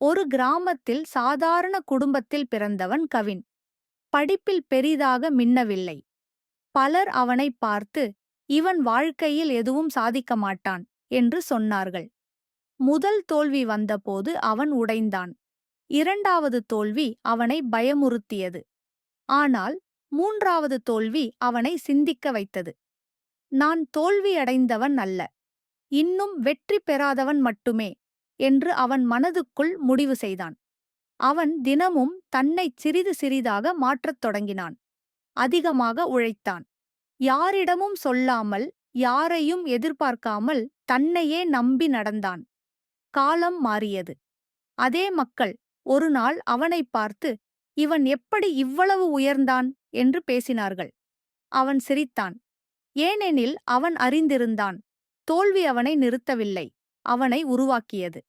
ஒரு கிராமத்தில் சாதாரண குடும்பத்தில் பிறந்தவன் கவின். படிப்பில் பெரிதாக மின்னவில்லை. பலர் அவனை பார்த்து இவன் வாழ்க்கையில் எதுவும் சாதிக்க மாட்டான் என்று சொன்னார்கள். முதல் தோல்வி வந்தபோது அவன் உடைந்தான். இரண்டாவது தோல்வி அவனை பயமுறுத்தியது. ஆனால் மூன்றாவது தோல்வி அவனை சிந்திக்க வைத்தது. நான் தோல்வியடைந்தவன் அல்ல. இன்னும் வெற்றி பெறாதவன் மட்டுமே என்று அவன் மனதுக்குள் முடிவு செய்தான். அவன் தினமும் தன்னைச் சிறிது சிறிதாக மாற்றத் தொடங்கினான். அதிகமாக உழைத்தான். யாரிடமும் சொல்லாமல் யாரையும் எதிர்பார்க்காமல் தன்னையே நம்பி நடந்தான். காலம் மாறியது. அதே மக்கள் ஒருநாள் அவனைப் பார்த்து இவன் எப்படி இவ்வளவு உயர்ந்தான்? என்று பேசினார்கள். அவன் சிரித்தான். ஏனெனில் அவன் அறிந்திருந்தான். தோல்வி அவனை நிறுத்தவில்லை. அவனை உருவாக்கியது.